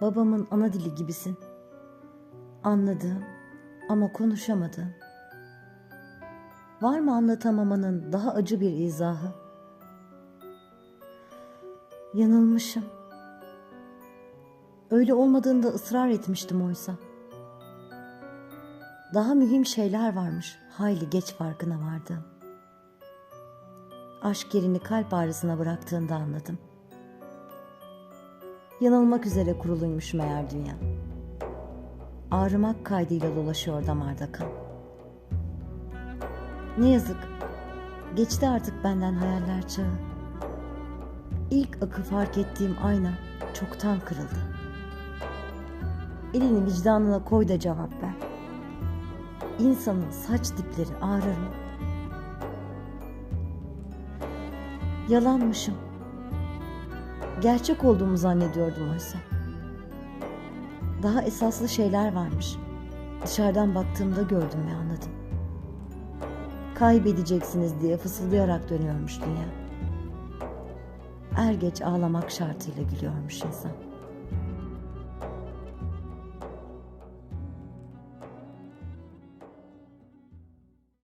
Babamın ana dili gibisin. Anladığım ama konuşamadığım. Var mı anlatamamanın daha acı bir izahı? Yanılmışım. Öyle olmadığında ısrar etmiştim oysa. Daha mühim şeyler varmış. Hayli geç farkına vardım. Aşk yerini kalp ağrısına bıraktığında anladım. Yanılmak üzere kuruluymuş meğer dünya. Ağrımak kaydıyla dolaşıyor damarda kan. Ne yazık. Geçti artık benden hayaller çağı. İlk akı fark ettiğim ayna çoktan kırıldı. Elini vicdanına koy da cevap ver. İnsanın saç dipleri ağrır mı? Yalanmışım. Gerçek olduğumu zannediyordum oysa. Daha esaslı şeyler varmış. Dışarıdan baktığımda gördüm ve anladım. Kaybedeceksiniz diye fısıldayarak dönüyormuş dünya. Er geç ağlamak şartıyla gülüyormuş insan.